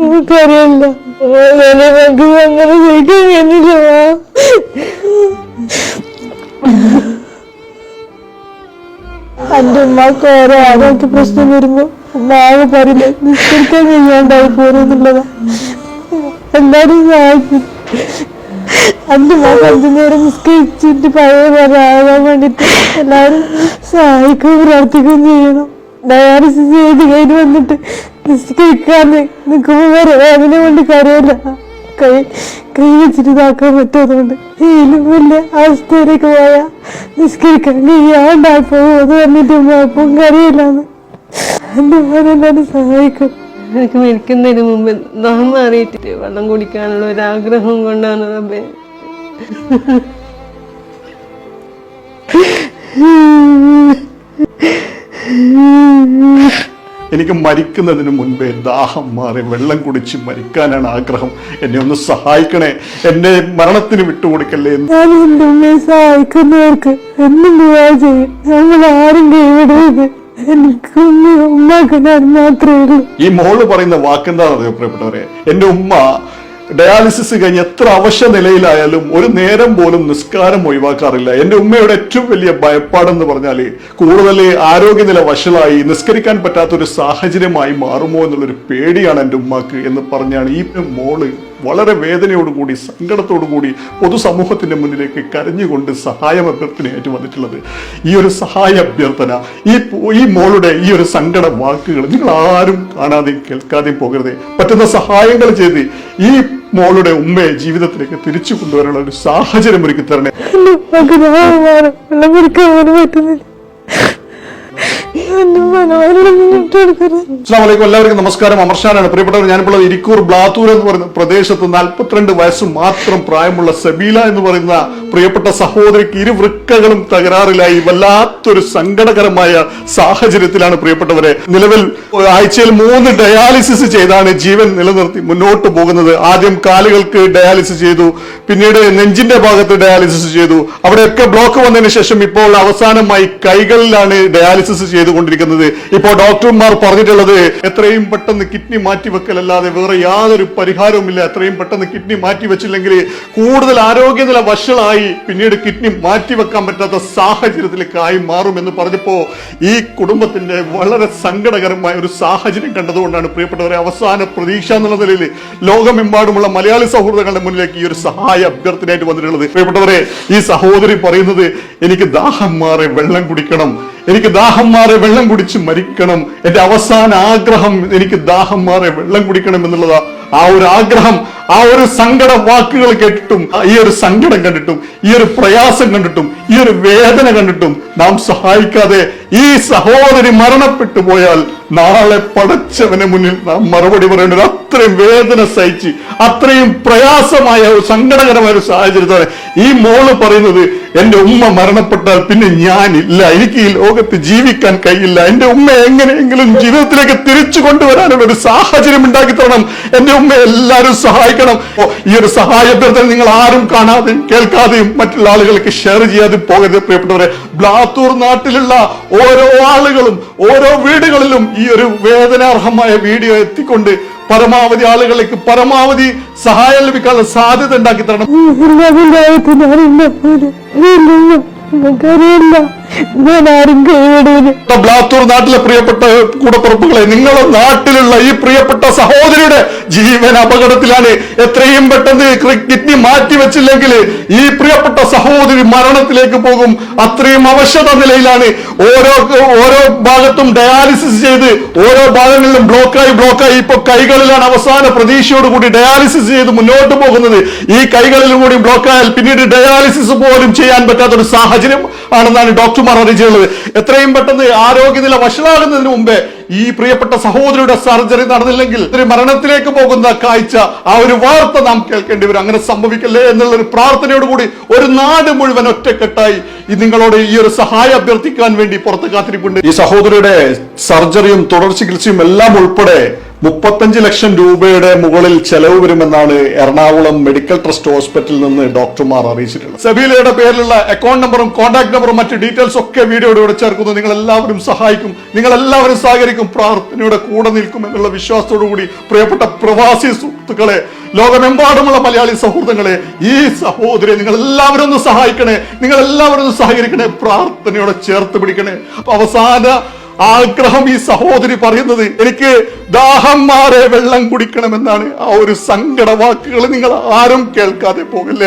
നമുക്കറിയില്ല. നമുക്ക് അങ്ങനെ ചോദിക്കാൻ കഴിഞ്ഞില്ല എന്റെ ഉമ്മക്ക് ഓരോ ആരോഗ്യ പ്രശ്നം വരുമ്പോ ഉമ്മാവ് പറയില്ല നിസ്കരിക്കാൻ കഴിയാണ്ടായി പോരെന്നുള്ളതാ എല്ലാരും സഹായിക്കും. എന്റെ ഉമ്മ അഞ്ചു നേരം നിസ്കരിച്ചിട്ട് പഴയ പോലെ ആകാൻ വേണ്ടിട്ട് എല്ലാരും സഹായിക്കുകയും പ്രാർത്ഥിക്കുകയും ചെയ്യണം. ഡയാലിസിസ് ചെയ്ത് കഴിഞ്ഞ് വന്നിട്ട് നിസ്കരിക്കാന്ന് നിൽക്കുമ്പോൾ വേറെ വേദന കൊണ്ട് കരയല്ല. കൈ കൈ വെച്ചിട്ട് ഇതാക്കാൻ പറ്റുന്നതുകൊണ്ട് ഇതിലും വലിയ അവസ്ഥയിലേക്ക് പോയാൽ നിസ്കരിക്കാൻ കഴിയാണ്ടായി പോകും. അത് പറഞ്ഞിട്ട് അപ്പം കരയില്ലാന്ന്. എന്റെ മോനെല്ലാവരും സഹായിക്കും. എനിക്ക് മരിക്കുന്നതിന് മുമ്പ് ദാഹം മാറിയിട്ട് വെള്ളം കുടിക്കാനുള്ള ഒരു ആഗ്രഹം കൊണ്ടാണ് റബ്ബേ. എനിക്ക് മരിക്കുന്നതിന് മുൻപേ ദാഹം മാറി വെള്ളം കുടിച്ച് മരിക്കാനാണ് ആഗ്രഹം. എന്നെ ഒന്ന് സഹായിക്കണേ. എന്നെ മരണത്തിന് വിട്ടുകൊടുക്കല്ലേ എന്ന്. ഞാൻ ഉമ്മയെ സഹായിക്കുന്നവർക്ക് എന്നും ചെയ്യും. നമ്മൾ ആരും കൈവിടരുത്. എനിക്ക് ഉമ്മ ഉമ്മാക്ക് ഞാൻ മാത്രമേ ഉള്ളൂ. ഈ മോൾ പറയുന്ന വാക്കെന്താണെന്ന് പ്രിയപ്പെട്ടവരെ? എന്റെ ഉമ്മ ഡയാലിസിസ് കഴിഞ്ഞ് എത്ര അവശ നിലയിലായാലും ഒരു നേരം പോലും നിസ്കാരം ഒഴിവാക്കാറില്ല. എന്റെ ഉമ്മയുടെ ഏറ്റവും വലിയ ഭയപ്പാടെന്ന് പറഞ്ഞാൽ കൂടുതൽ ആരോഗ്യനില വഷളായി നിസ്കരിക്കാൻ പറ്റാത്തൊരു സാഹചര്യമായി മാറുമോ എന്നുള്ളൊരു പേടിയാണ് എന്റെ ഉമ്മക്ക് എന്ന് പറഞ്ഞാണ് ഈ മോൾ വളരെ വേദനയോടുകൂടി സങ്കടത്തോടുകൂടി പൊതുസമൂഹത്തിന്റെ മുന്നിലേക്ക് കരഞ്ഞുകൊണ്ട് സഹായം അഭ്യർത്ഥനയായിട്ട് വന്നിട്ടുള്ളത്. ഈ ഒരു സഹായ അഭ്യർത്ഥന ഈ ഈ മോളുടെ ഈ ഒരു സങ്കട വാക്കുകൾ നിങ്ങൾ ആരും കാണാതെയും കേൾക്കാതെയും പോകരുത്. പറ്റുന്ന സഹായങ്ങൾ ചെയ്ത് ഈ മോളുടെ ഉമ്മയെ ജീവിതത്തിലേക്ക് തിരിച്ചു കൊണ്ടുവരാനുള്ള ഒരു സാഹചര്യം ഒരുക്കി തരണേ. പറ്റുന്നില്ല. എന്റെ ഉമ്മാനെ വെള്ളം ഇട്ടെടുക്കരുത് അസ്സാം വലൈക്കും എല്ലാവർക്കും നമസ്കാരം. അമർഷാനാണ് പ്രിയപ്പെട്ടവർ. ഞാനിപ്പോൾ ഇരിക്കൂർ ബ്ലാത്തൂർ എന്ന് പറയുന്ന പ്രദേശത്ത് നാൽപ്പത്തിരണ്ട് വയസ്സ് മാത്രം പ്രായമുള്ള സബീല എന്ന് പറയുന്ന പ്രിയപ്പെട്ട സഹോദരിക്ക് ഇരു വൃക്കകളും തകരാറിലായി വല്ലാത്തൊരു സങ്കടകരമായ സാഹചര്യത്തിലാണ് പ്രിയപ്പെട്ടവരെ. നിലവിൽ ആഴ്ചയിൽ മൂന്ന് ഡയാലിസിസ് ചെയ്താണ് ജീവൻ നിലനിർത്തി മുന്നോട്ട് പോകുന്നത്. ആദ്യം കാലുകൾക്ക് ഡയാലിസിസ് ചെയ്തു പിന്നീട് നെഞ്ചിന്റെ ഭാഗത്ത് ഡയാലിസിസ് ചെയ്തു. അവിടെയൊക്കെ ബ്ലോക്ക് വന്നതിന് ശേഷം ഇപ്പോൾ അവസാനമായി കൈകളിലാണ് ഡയാലിസിസ് ചെയ്തുകൊണ്ടിരിക്കുന്നത്. ഇപ്പോൾ ഡോക്ടർമാർ പറഞ്ഞിട്ടുള്ളത് എത്രയും പെട്ടെന്ന് കിഡ്നി മാറ്റിവെക്കലല്ലാതെ വേറെ യാതൊരു പരിഹാരവുമില്ല. എത്രയും പെട്ടെന്ന് കിഡ്നി മാറ്റിവെച്ചില്ലെങ്കിൽ കൂടുതൽ ആരോഗ്യനില വഷളായി പിന്നീട് കിഡ്നി മാറ്റിവെക്കാൻ പറ്റാത്ത സാഹചര്യത്തിലേക്ക് ആയി മാറുമെന്ന് പറഞ്ഞപ്പോ ഈ കുടുംബത്തിന്റെ വളരെ സങ്കടകരമായ ഒരു സാഹചര്യം കണ്ടതുകൊണ്ടാണ് പ്രിയപ്പെട്ടവരെ അവസാന പ്രതീക്ഷ എന്നുള്ള നിലയിൽ ലോകമെമ്പാടുമുള്ള മലയാളി സൗഹൃദങ്ങളുടെ മുന്നിലേക്ക് ഈ ഒരു സഹായ അഭ്യർത്ഥനയായിട്ട് വന്നിട്ടുള്ളത്. പ്രിയപ്പെട്ടവരെ ഈ സഹോദരി പറയുന്നത് എനിക്ക് ദാഹം മാറി വെള്ളം കുടിക്കണം. എനിക്ക് ദാഹം മാറി വെള്ളം കുടിച്ച് മരിക്കണം. എന്റെ അവസാന ആഗ്രഹം എനിക്ക് ദാഹം മാറി വെള്ളം കുടിക്കണം എന്നുള്ളതാ. ആ ഒരു ആഗ്രഹം ആ ഒരു സങ്കട വാക്കുകൾ കേട്ടിട്ടും ഈ ഒരു സങ്കടം കണ്ടിട്ടും ഈ ഒരു പ്രയാസം കണ്ടിട്ടും ഈ ഒരു വേദന കണ്ടിട്ടും നാം സഹായിക്കാതെ ഈ സഹോദരി മരണപ്പെട്ടു പോയാൽ നാളെ പടച്ചവന് മുന്നിൽ നാം മറുപടി പറയേണ്ടത് അത്രയും വേദന സഹിച്ച് അത്രയും പ്രയാസമായ ഒരു സങ്കടകരമായ ഒരു സാഹചര്യത്തോടെ ഈ മോൾ പറയുന്നത് എന്റെ ഉമ്മ മരണപ്പെട്ടാൽ പിന്നെ ഞാനില്ല. എനിക്ക് ഈ ലോകത്ത് ജീവിക്കാൻ കഴിയില്ല. എന്റെ ഉമ്മ എങ്ങനെയെങ്കിലും ജീവിതത്തിലേക്ക് തിരിച്ചു കൊണ്ടുവരാനുള്ള ഒരു സാഹചര്യം ഉണ്ടാക്കി തരണം. എന്റെ ഉമ്മ എല്ലാവരും സഹായിക്കണം. ഈ ഒരു സഹായ നിങ്ങൾ ആരും കാണാതെയും കേൾക്കാതെയും മറ്റുള്ള ആളുകൾക്ക് ഷെയർ ചെയ്യാതെ പോകരുത് പ്രിയപ്പെട്ടവരെ. ബ്ലാത്തൂർ നാട്ടിലുള്ള ഓരോ ആളുകളും ഓരോ വീടുകളിലും ഈ ഒരു വേദനാർഹമായ വീഡിയോ എത്തിക്കൊണ്ട് പരമാവധി ആളുകളിലേക്ക് പരമാവധി സഹായം ലഭിക്കാനുള്ള സാധ്യത ഉണ്ടാക്കി തരണം. ഞാൻ ആരും ബ്ലാത്തൂർ നാട്ടിലെ പ്രിയപ്പെട്ട കൂടപ്പുറപ്പുകളെ നിങ്ങളെ നാട്ടിലുള്ള ഈ പ്രിയപ്പെട്ട സഹോദരിയുടെ ജീവൻ അപകടത്തിലാണ് എത്രയും പെട്ടെന്ന് കിഡ്നി കിഡ്നി മാറ്റിവെച്ചില്ലെങ്കിൽ ഈ പ്രിയപ്പെട്ട സഹോദരി മരണത്തിലേക്ക് പോകും. അത്രയും അവശത നിലയിലാണ് ഓരോ ഓരോ ഭാഗത്തും ഡയാലിസിസ് ചെയ്ത് ഓരോ ഭാഗങ്ങളിലും ബ്ലോക്കായി ബ്ലോക്കായി ഇപ്പൊ കൈകളിലാണ് അവസാന പ്രതീക്ഷയോട് കൂടി ഡയാലിസിസ് ചെയ്ത് മുന്നോട്ട് പോകുന്നത്. ഈ കൈകളിലും കൂടി ബ്ലോക്കായാൽ പിന്നീട് ഡയാലിസിസ് പോലും ചെയ്യാൻ പറ്റാത്തൊരു സാഹചര്യം ആണെന്നാണ് ഡോക്ടർമാർ അറിയിച്ചിട്ടുള്ളത്. എത്രയും പെട്ടെന്ന് ആരോഗ്യനില വഷളാകുന്നതിന് മുമ്പേ ഈ പ്രിയപ്പെട്ട സഹോദരിയുടെ സർജറി നടന്നില്ലെങ്കിൽ ഒരു മരണത്തിലേക്ക് പോകുന്ന കാഴ്ച ആ ഒരു വാർത്ത നാം കേൾക്കേണ്ടി വരും. അങ്ങനെ സംഭവിക്കല്ലേ എന്നുള്ള ഒരു പ്രാർത്ഥനയോടുകൂടി ഒരു നാട് മുഴുവൻ ഒറ്റക്കെട്ടായി നിങ്ങളോട് ഈ ഒരു സഹായം അഭ്യർത്ഥിക്കാൻ വേണ്ടി പുറത്ത് കാത്തിരിപ്പുണ്ട്. ഈ സഹോദരിയുടെ സർജറിയും തുടർ ചികിത്സയും എല്ലാം ഉൾപ്പെടെ മുപ്പത്തഞ്ച് ലക്ഷം രൂപയുടെ മുകളിൽ ചെലവ് വരുമെന്നാണ് എറണാകുളം മെഡിക്കൽ ട്രസ്റ്റ് ഹോസ്പിറ്റലിൽ നിന്ന് ഡോക്ടർമാർ അറിയിച്ചിട്ടുള്ളത്. സബീലയുടെ പേരിലുള്ള അക്കൗണ്ട് നമ്പറും കോൺടാക്ട് നമ്പറും മറ്റ് ഡീറ്റെയിൽസ് ഒക്കെ വീഡിയോയുടെ ഇവിടെ ചേർക്കുന്നു. നിങ്ങൾ എല്ലാവരും സഹായിക്കും. നിങ്ങൾ എല്ലാവരും സഹകരിക്കും. പ്രാർത്ഥനയുടെ കൂടെ നിൽക്കും എന്നുള്ള വിശ്വാസത്തോടു കൂടി പ്രിയപ്പെട്ട പ്രവാസി സുഹൃത്തുക്കളെ ലോകമെമ്പാടുമുള്ള മലയാളി സൗഹൃദങ്ങളെ ഈ സഹോദരി നിങ്ങൾ എല്ലാവരും ഒന്ന് സഹായിക്കണേ. നിങ്ങൾ എല്ലാവരും ഒന്ന് സഹകരിക്കണേ. പ്രാർത്ഥനയോടെ ചേർത്ത് പിടിക്കണേ. അവസാന ആഗ്രഹം ഈ സഹോദരി പറയുന്നത് എനിക്ക് ദാഹം മാറെ വെള്ളം കുടിക്കണമെന്നാണ്. ആ ഒരു സങ്കട വാക്കുകൾ നിങ്ങൾ ആരും കേൾക്കാതെ പോകല്ലേ?